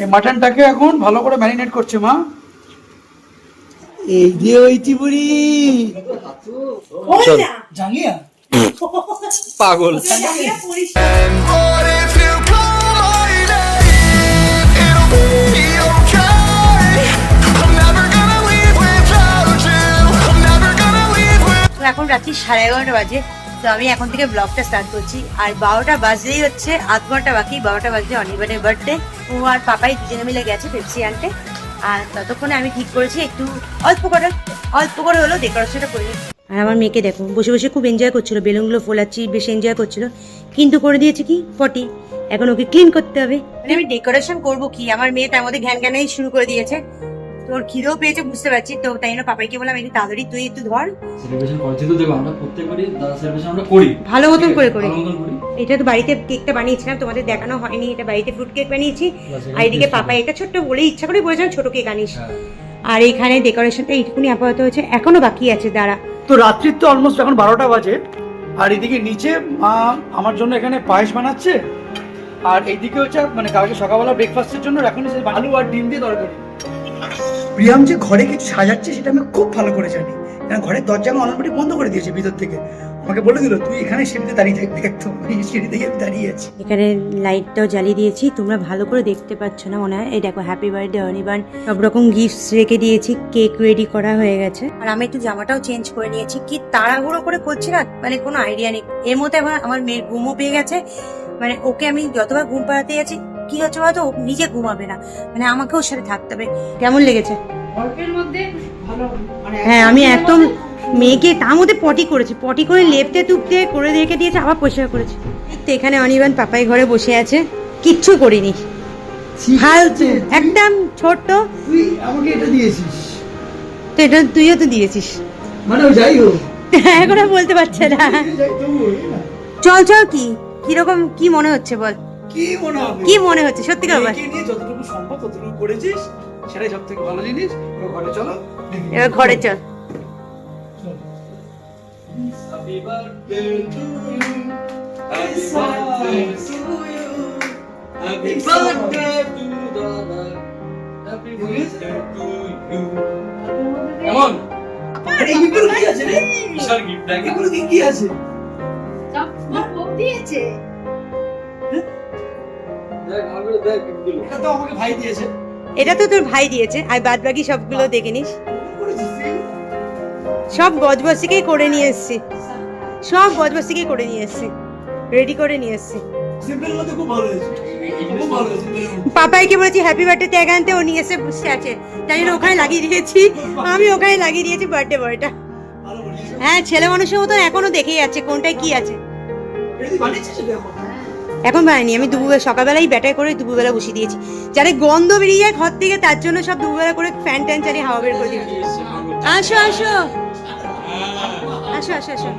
এই মাটনটাকে এখন ভালো করে ম্যারিনেট করছে মা এই দিয়ে হইছি বুড়ি চল জাঙ্গিয়া পাগল এখন রাত্রি সাড়ে এগারোটা বাজে তো আমি এখন থেকে ব্লগটা স্টার্ট করছি। আর বারোটা বাজলেই হচ্ছে, আধ ঘণ্টা বাকি। বারোটা বাজলে অনির্বাণের বার্থডে ও আর পাপাই দুজনে মিলে গেছে পেপসি আনতে। আর ততক্ষণে আমি ঠিক করেছি, একটু অল্প করে অল্প করে হলো ডেকোরেশনটা করে আর আমার মেয়েকে দেখো, বসে বসে খুব এনজয় করছিল। বেলুনগুলো ফোলাচ্ছি, বেশ এনজয় করছিল। কিন্তু করে দিয়েছে কি? পটি। এখন ওকে ক্লিন করতে হবে। মানে আমি ডেকোরেশন করব কি? আমার মেয়ে তার মধ্যে ঘ্যান ঘ্যানাই শুরু করে দিয়েছে। তোর খিদেও পেয়েছে বুঝতে পারছি। তো তাই জন্য পাপাইকে বললাম একটু তাড়াতাড়ি তুই একটু ধর। সেলিব্রেশন করছি তো দেখো আমরা প্রত্যেকবারই দাদা সেলিব্রেশন আমরা করি। ভালো মতন করে করি। এটা তো বাড়িতে কেকটা বানিয়েছিলাম তোমাদের দেখানো হয়নি এটা বাড়িতে ফ্রুট কেক বানিয়েছি। আর এদিকে পাপা এটা ছোট্ট বলে ইচ্ছা করে বলেছিলাম ছোট কেক আনিস। হ্যাঁ। আর এখানে ডেকোরেশনটা এইটুকুনি আপাতত হচ্ছে এখনও বাকি আছে দাঁড়া। তো রাত্রির তো অলমোস্ট এখন বারোটা বাজে আর এদিকে নিচে মা আমার জন্য এখানে পায়েস বানাচ্ছে আর এইদিকে হচ্ছে মানে কালকে সকালবেলা ব্রেকফাস্টের জন্য এখন আলু আর ডিম দিয়ে তরকারি। প্রিয়াম যে ঘরে কিছু সাজাচ্ছে সেটা আমি খুব ভালো করে জানি। কারণ ঘরের দরজা আমি অলরেডি বন্ধ করে দিয়েছে ভিতর থেকে। আমাকে বলে দিল, তুই এখানে সিঁড়িতে দাঁড়িয়ে থাকবি একদম। এই সিঁড়িতেই আমি দাঁড়িয়ে আছি। এখানে লাইটটাও জ্বালিয়ে দিয়েছি। তোমরা ভালো করে দেখতে পাচ্ছ না মনে হয়? এই দেখো হ্যাপি বার্থডে অনিবান সব রকম গিফটস রেখে দিয়েছি। কেক রেডি করা হয়ে গেছে। আর আমি একটু জামাটাও চেঞ্জ করে নিয়েছি। কি তাড়াহুড়ো করে করছি না? মানে কোনো আইডিয়া নেই। এর মধ্যে আবার আমার মেয়ের ঘুমও পেয়ে গেছে। মানে ওকে আমি যতবার ঘুম পাড়াতে যাচ্ছি কি হচ্ছে বলতো? ও নিজে ঘুমাবে না। মানে আমাকে ওর সাথে থাকতে হবে। কেমন লেগেছে? হ্যাঁ আমি একদম মেয়েকে তার মধ্যে পটি করেছি। পটি করে লেপতে তুপতে করে রেখে দিয়েছে আবার পরিষ্কার করেছি। তো এখানে অনিবান পাপাই ঘরে বসে আছে। কিচ্ছু করিনি। ফালতু একদম ছোট্ট। তুই আমাকে এটা দিয়েছিস। তো এটা তুইও তো দিয়েছিস। মানে যাই হোক। এখন বলতে পারছে না। না। চল চল কি? কীরকম কি মনে হচ্ছে বল? কি মনে হবে? কি মনে হচ্ছে? সত্যি কথা বল। নিয়ে যতটুকু সম্ভব ততটুকু করেছিস সেটাই সব থেকে ভালো জিনিস। এবার ঘরে চলো। এবার ঘরে চল। Happy birthday to you happy birthday to you happy birthday to দাদা হ্যাপি বার্থডে টু ইউ কেমন আরে এইগুলো কি আছে রে? বিশাল গিফট এগুলো কি কি আছে? দিয়েছে। এটা তো তোর ভাই দিয়েছে আর বাদ বাকি সবগুলো দেখে নিস? সব বজবসিকেই করে নিয়ে এসছি। সব বজবসিকেই করে নিয়ে এসছি। রেডি করে নিয়ে এসছি। সিম্পলের মধ্যে খুব ভালো হয়েছে। খুব ভালো হয়েছে সিম্পলের মধ্যে। পাপাইকে বলেছি হ্যাপি বার্থডে ট্যাগ আনতে। ও নিয়ে এসে বসে আছে। তাই জন্য ওখানে লাগিয়ে দিয়েছি। আমি ওখানে লাগিয়ে দিয়েছি বার্থডে বয়টা হ্যাঁ ছেলে মানুষের মতন এখনও দেখেই আছে কোনটায় কি আছে। বানিয়েছিস এখন? এখন বানাইনি আমি দুপুরবেলা সকালবেলাই ব্যাটার করে দুপুরবেলা বসিয়ে দিয়েছি। যাতে গন্ধ বেরিয়ে যায় ঘর থেকে, তার জন্য সব দুপুরবেলা করে ফ্যান ট্যান চালিয়ে হাওয়া বের করে দিয়েছি। আসো আসো। আসো আসো আসো।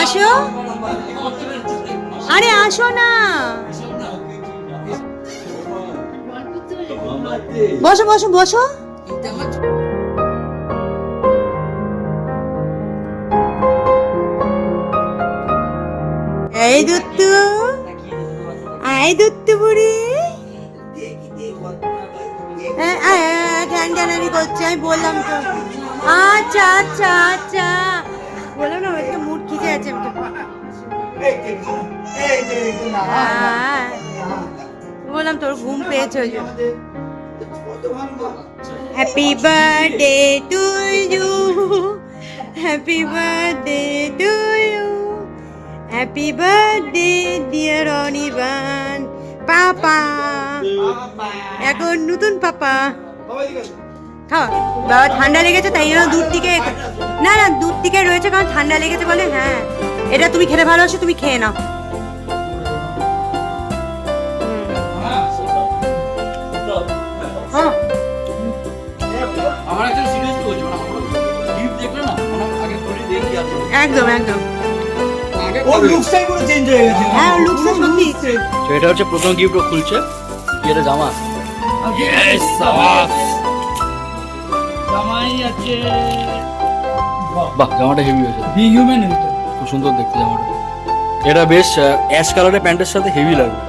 আসো। আরে আসো না। বসো বসো বসো। এই দুত্তু, আয় দুত্তু বুড়ি। ঠ্যাং ঠ্যানানি করছে, আমি বললাম তো। আচ্ছা আচ্ছা আচ্ছা। বললাম না ওইদিকে মুড খিচে আছে। বললাম তোর ঘুম পেয়েছে ওই জন্য। Happy birthday to you happy birthday to you happy birthday dear Anirban papa এখন নতুন পাপা। খাওয়া বাবা ঠান্ডা লেগেছে তাই জন্য দুধ থেকে না না দুধ থেকে রয়েছে কারণ ঠান্ডা লেগেছে বলে হ্যাঁ। এটা তুমি খেতে ভালোবাসো তুমি খেয়ে নাও। হ্যাঁ আমার একজন সিরিয়াস বলছে মানে আমরা গিফট দেখলে না আমরা আগে করে দেখি আছে একদম একদম। ওর লুকসটাই পুরো চেঞ্জ হয়ে গেছে। হ্যাঁ, ওর সত্যি। তো এটা হচ্ছে প্রথম গিফট ও খুলছে। এটা জামা? ইয়েস জামাই আছে। বাহ। জামাটা হেভি হয়েছে। বি হিউম্যান এটা খুব সুন্দর দেখতে জামাটা। এটা বেশ অ্যাশ কালারের প্যান্টের সাথে হেভি লাগবে।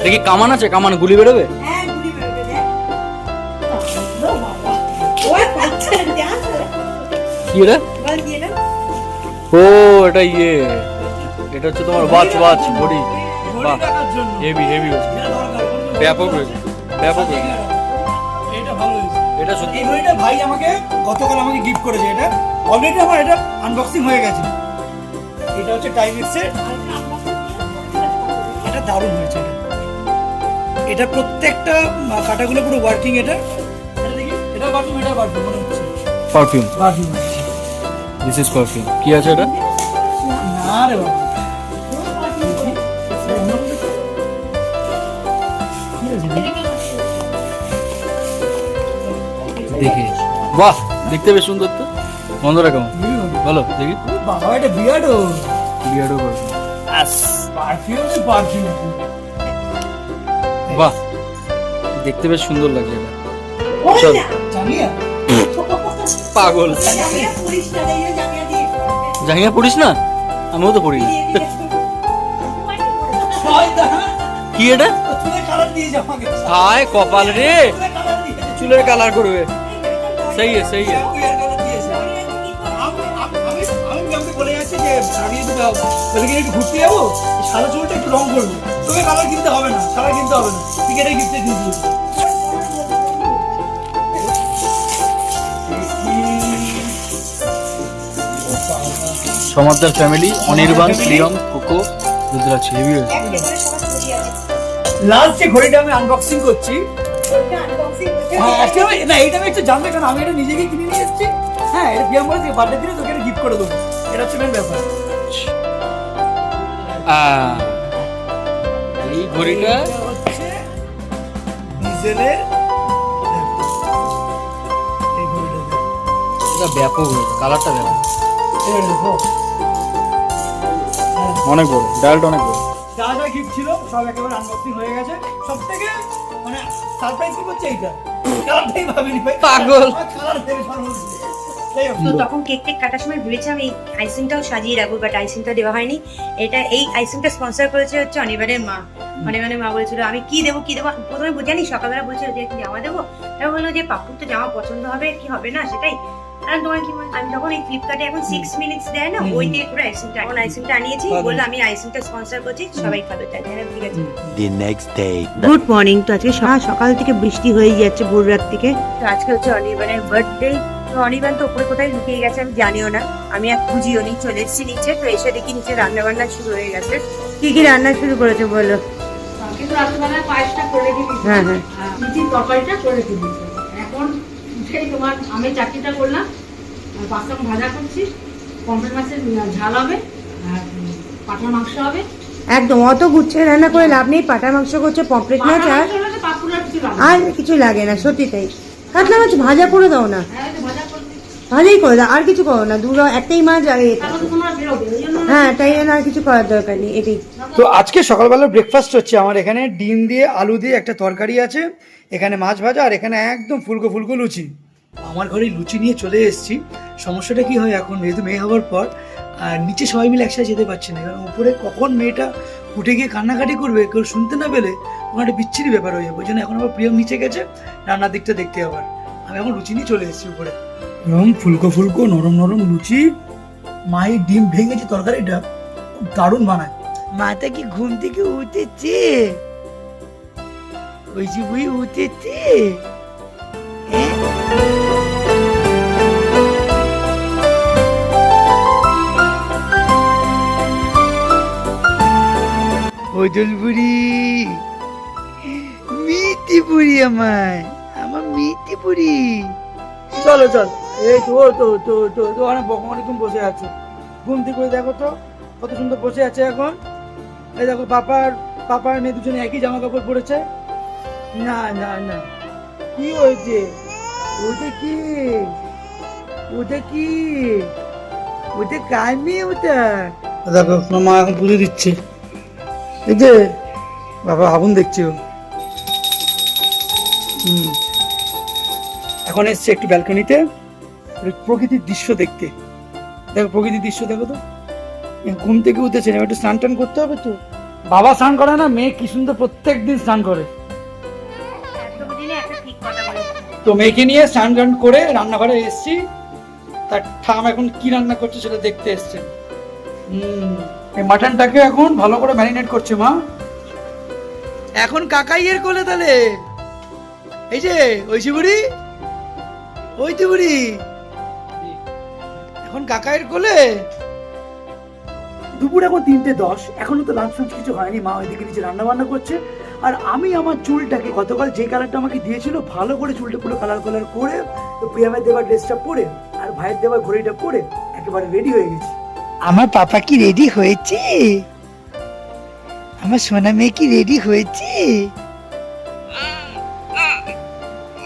এটা কি কামান আছে? কামান গুলি বেরোবে? হ্যাঁ কি না ও এটা ইয়ে। এটা হচ্ছে তোমার ওয়াচ ওয়াচ বডি বাহ হেভি হেভি ব্যাপক হয়েছে ব্যাপক হয়েছে এটা ভালো হয়েছে। এটা সত্যি। এই ঘড়িটা ভাই আমাকে গতকাল আমাকে গিফট করেছে। এটা অলরেডি আমার এটা আনবক্সিং হয়ে গেছে। এটা হচ্ছে টাইমেক্সের এটা দারুণ হয়েছে এটা। এটা প্রত্যেকটা কাটাগুলো পুরো ওয়ার্কিং এটা। এটা এটা পারফিউম এটা পারফিউম মনে হচ্ছে। Perfume perfume this is perfume কি আছে এটা? না রে বাবা। দেখে বাহ দেখতে বেশ সুন্দর তো। বন্ধুরা কেমন? ভালো দেখি। বাবা এটা Beardo. Beardo perfume perfume perfume. বাহ দেখতে বেশ সুন্দর লাগছে এটা। চল। পাগল। জাঙ্গিয়া পড়িস না? আমিও তো পড়ি না। কি এটা? চুলে কালার দিয়ে যা আমাকে। হায় কপাল রে। চুলের কালার করবে। সারিয়ে দিতে হবে কি ঘুরতে যাব সাদা চুলটা একটু রং করব তোকে কালার কিনতে হবে না কালার কিনতে হবে না দিয়ে সমাদার ফ্যামিলি অনির্বাণ শ্রীরাম কোকো রুদ্রাক্ষ লাস্ট যে ঘড়িটা আমি আনবক্সিং করছি হ্যাঁ না এইটা আমি একটু জানবে কারণ আমি এটা নিজেকেই কিনে নিয়ে এসেছি। হ্যাঁ এটা বিয়াম বলেছে বার্থডে দিনে তোকে গিফট করে দেবো? এটা হচ্ছে মেন ব্যাপার। এই ঘড়িটা? এটা হচ্ছে ডিজেলের ব্যাপক কালারটা ব্যাপক অনেক বড় ডায়ালটা অনেক বড়। যা যা গিফট ছিল সব একেবারে আনবক্সিং হয়ে গেছে। সব থেকে মানে সারপ্রাইজ কি করছে এইটা? পাগল। তো তখন কেক টেক কাটার সময় আইসিংটাও সাজিয়ে রাখব বাট আইসিংটা দেওয়া হয়নি। এটা এই আইসিংটা স্পন্সর করেছে হচ্ছে অনিবারের মা। অনিবারের মা বলেছিল আমি কি দেবো কি দেবো? প্রথমে জানি সকালবেলা বলছিল যে জামা দেবো? তারপর বলল যে পাপুর তো জামা পছন্দ হবে কি হবে না সেটাই? আর তোমার কি মনে- আমি তখন এই ফ্লিপকার্টে এখন সিক্স মিনিটস দেয় না ওই দিয়ে পুরো আইসিংটা এখন আইসিংটা আনিয়েছি। বলল আমি আইসিংটা স্পন্সর করছি সবাই খাবে তাই ঠিক আছে। the next day. Good morning তো আজকে সকাল সকাল থেকে বৃষ্টি হয়ে যাচ্ছে ভোর রাত থেকে। তো আজকে হচ্ছে অনির্বাণের বার্থডে তো অনির্বাণ তো উপরে কোথায় লুকিয়ে গেছে আমি জানিও না। আমি আর খুঁজিও নি চলে এসেছি নিচে তো এসে দেখি নিচে রান্না বান্না শুরু হয়ে গেছে। কি কি রান্না শুরু করেছে বলো? কিন্তু রাত্রিবেলায় পায়েসটা করে দিয়েছি। হ্যাঁ হ্যাঁ। লুচির তরকারিটা করে দিয়েছি। এখন উঠেই তোমার আমের চাটনিটা করলাম আর পাঁচটা ভাজা করছি। পমফ্রেট মাছের ঝাল হবে আর পাঁঠার মাংস হবে। একদম অত গুচ্ছে রান্না করে লাভ নেই পাটা মাংস করছে পমপ্লেট মাছ আর আর কিছু লাগে না সত্যি তাই। কাতলা মাছ ভাজা করে দাও না। হ্যাঁ ভালোই করে দাও আর কিছু করো না দুটো একটাই মাছ আর হ্যাঁ তাই জন্য আর কিছু করার দরকার নেই এটাই। তো আজকে সকালবেলা ব্রেকফাস্ট হচ্ছে আমার এখানে ডিম দিয়ে আলু দিয়ে একটা তরকারি আছে এখানে মাছ ভাজা আর এখানে একদম ফুলকো ফুলকো লুচি। আমার ঘরে লুচি নিয়ে চলে এসেছি। সমস্যাটা কি হয় এখন? যেহেতু মেয়ে হওয়ার পর আর নিচে সবাই মিলে একসাথে যেতে পারছে না। কারণ উপরে কখন মেয়েটা উঠে গিয়ে কান্নাকাটি করবে কেউ শুনতে না পেলে ওখানে একটা বিচ্ছিরি ব্যাপার হয়ে যাবে। ওই জন্য এখন আবার প্রিয়ম নিচে গেছে রান্নার দিকটা দেখতে আবার। আমি এখন লুচি নিয়ে চলে এসেছি উপরে। এরকম ফুলকো ফুলকো নরম নরম লুচি। মায়ের ডিম ভেঙেছে তরকারিটা খুব দারুণ বানায়। মাথা কি ঘুম থেকে উঠেছে? ওই যে বুই উঠেছে। মিটি বুড়ি আমার মিটি বুড়ি চলো, চল। এই তো তো তো তো তো, অনেক অনেকক্ষণ বসে আছো। ঘুম থেকে দেখো তো, কত সুন্দর বসে আছে এখন। এই দেখো পাপার পাপার মেয়ে দুজনে একই জামা কাপড় পরেছে। না না না। কি হয়েছে? ওটা কি? ওটা কি? ওটা কার মেয়ে দেখো, তোমার মা এখন পুজো দিচ্ছে। এই যে, বাবা আগুন দেখছে হুম। এখন এসছে একটু ব্যালকনিতে প্রকৃতির দৃশ্য দেখতে। দেখো, প্রকৃতির দৃশ্য দেখো তো। ঘুম থেকে উঠেছে একটু স্নান টান করতে হবে তো। বাবা স্নান করে না, মেয়ে কি সুন্দর প্রত্যেক দিন স্নান করে। তো মেয়েকে নিয়ে স্নান টান করে রান্নাঘরে এসেছি। তার ঠাম এখন কি রান্না করছে সেটা দেখতে এসছে। হুম এই মাটনটাকে এখন ভালো করে ম্যারিনেট করছে মা। এখন কাকাই এর কোলে তাহলে এই যে ঐশী বুড়ি ওই তো বুড়ি। এখন কাকাইয়ের কোলে। দুপুর এখন তিনটে দশ এখনও তো লাঞ্চ ফাঞ্চ কিছু হয়নি মা ওইদিকে নিচে রান্না বান্না করছে। আর আমি আমার চুলটাকে গতকাল যে কালারটা আমাকে দিয়েছিল ভালো করে চুলটা পুরো কালার কালার করে তো প্রিয়ামের দেওয়ার ড্রেসটা পরে আর ভাইয়ের দেওয়ার ঘড়িটা পরে একেবারে রেডি হয়ে গেছি। আমার পাপা কি রেডি হয়েছে? আমার সোনা মেয়ে কি রেডি হয়েছে?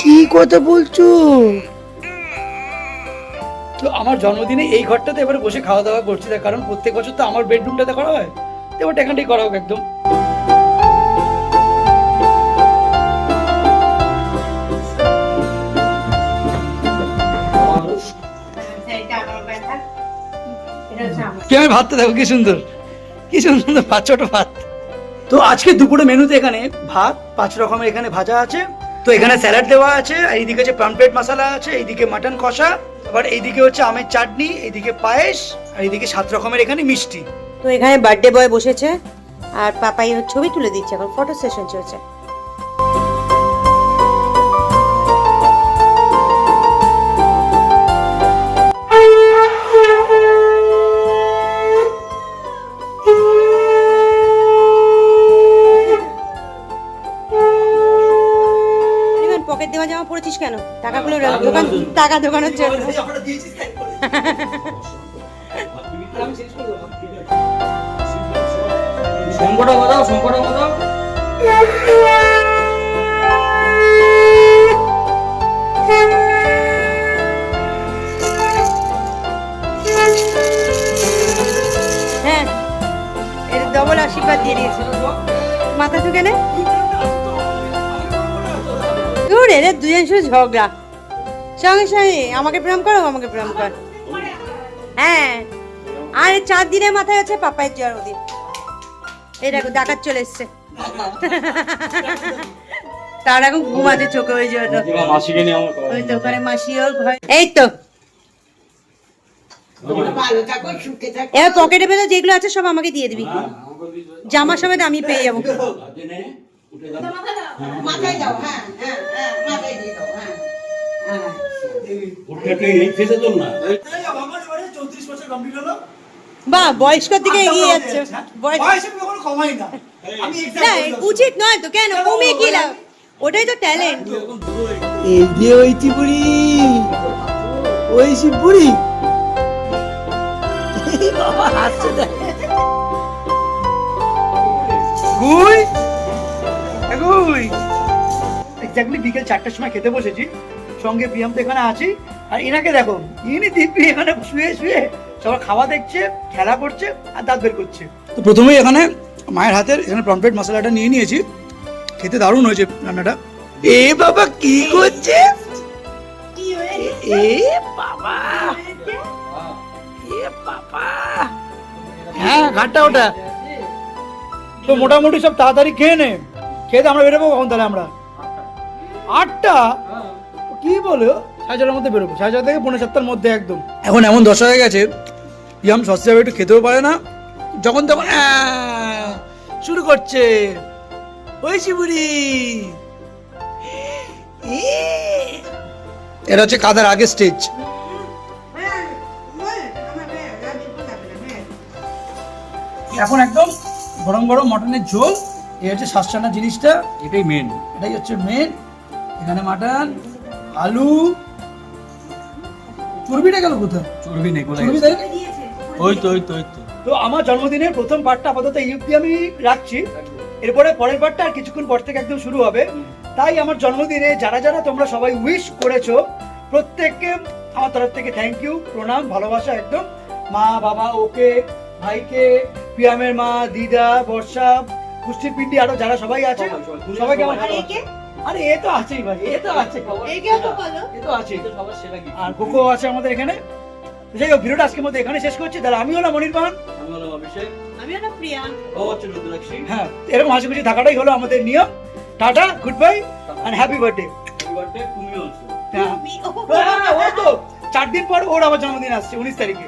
কি কথা বলছো? তো আমার জন্মদিনে এই ঘরটাতে এবারে বসে খাওয়া দাওয়া করছি তার কারণ প্রত্যেক বছর তো আমার বেডরুমটাতে করা হয়। তো এবার এখানটাই করা হোক একদম। কি আমি ভাতটা দেখো কি সুন্দর। কি সুন্দর ভাত ছোট ভাত। তো আজকে দুপুরে মেনুতে এখানে ভাত পাঁচ রকমের এখানে ভাজা আছে। তো এখানে স্যালাড দেওয়া আছে আর এইদিকে হচ্ছে পামপ্লেট মশলা আছে এইদিকে মাটন কষা আবার এইদিকে হচ্ছে আমের চাটনি এইদিকে পায়েস আর এইদিকে সাত রকমের এখানে মিষ্টি। তো এখানে বার্থডে বয় বসেছে আর পাপাই ছবি তুলে দিচ্ছে এখন ফটো সেশন চলছে। পড়েছিস কেন? টাকাগুলো দোকান টাকা দোকানের জন্য। বাজাও বাজাও হ্যাঁ এর ডবল আশীর্বাদ দিয়ে দিয়েছে। মাথা ঢুকে কেন দূর এরে দুজন শুধু ঝগড়া। সঙ্গে সঙ্গে, আমাকে প্রেম করো, আমাকে প্রেম কর। হ্যাঁ আর চার দিনের মাথায় আছে পাপায়ের জন্মদিন। এই দেখো, ডাকাত চলে এসছে। তার এখন ঘুমাতে চোখে ওই জন্য ওই তো। ওখানে মাসিও এই তো। পকেটে পেলে যেগুলো আছে, সব আমাকে দিয়ে দিবি। জামা সমেত আমি পেয়ে যাব। বা বয়স্কর দিকে এগিয়ে যাচ্ছে। না। উচিত নয় তো কেন? কমিয়ে কি লাভ? ওটাই তো ট্যালেন্ট এই যে ওইটি বুড়ি। ওইসি বুড়ি। বাবা হাসছে দেখ। এক্স্যাক্টলি বিকেল চারটার সময় খেতে বসেছি। সঙ্গে প্রিয়াম তো এখানে আছি। আর এনাকে দেখো ইনি দিব্যি এখানে শুয়ে শুয়ে সবার খাওয়া দেখছে খেলা করছে আর দাঁত বের করছে। তো প্রথমেই এখানে মায়ের হাতের এখানে পমপ্লেট মশলাটা নিয়ে নিয়েছি। খেতে দারুণ হয়েছে রান্নাটা। এ বাবা কি করছে? এ বাবা। এ বাবা। হ্যাঁ ঘাটটা ওটা। তো মোটামুটি সব তাড়াতাড়ি খেয়ে নে। খেয়ে আমরা বেরোবো কখন তাহলে আমরা? আটটা? কি বলো? সাড়ে ছটার মধ্যে বেরোবো। সাড়ে ছটা থেকে পনেরো সাতটার মধ্যে একদম। এখন এমন দশা হয়ে গেছে ইয়াম সস্তা যাবে একটু খেতেও পারে না। যখন তখন শুরু করছে। ওই শিবুরি এটা হচ্ছে কাদার আগের স্টেজ এখন একদম গরম গরম মটনের ঝোল এই হচ্ছে শাসচানা জিনিসটা। এটাই মেন এটাই হচ্ছে মেন এখানে মাটন আলু। চর্বিটা গেল কোথায়? চর্বি নেই কোথায় চর্বি? তাই ওই তো ওই তো ওই তো। তো আমার জন্মদিনের প্রথম পার্টটা আপাতত ইউপি আমি রাখছি। এরপরে পরের পার্টটা আর কিছুক্ষণ পর থেকে একদম শুরু হবে। তাই আমার জন্মদিনে যারা যারা তোমরা সবাই উইশ করেছ প্রত্যেককে আমার তরফ থেকে থ্যাংক ইউ প্রণাম ভালোবাসা একদম। মা বাবা ওকে ভাইকে পিয়ামের মা দিদা বর্ষা কুষ্টির পিন্ডি আরও যারা সবাই আছে সবাইকে আমার ভালোবাসা। আরে এ তো আছেই ভাই এ তো আছে এ তো আছে আর কোকো আছে আমাদের এখানে। যাই হোক ভিডিওটা আজকের মধ্যে এখানে শেষ করছি। তাহলে আমি হলাম অনির্বাণ। আমি হলাম অভিষেক। আমি না প্রিয়া। ও হচ্ছে রুদ্রাক্ষী। হ্যাঁ এরকম হাসি খুশি থাকাটাই হলো আমাদের নিয়ম। Tata good bye and happy birthday birthday তুমি অলসো হ্যাঁ। ও, ও তো। চার দিন পর ওর আবার জন্মদিন আসছে উনিশ তারিখে।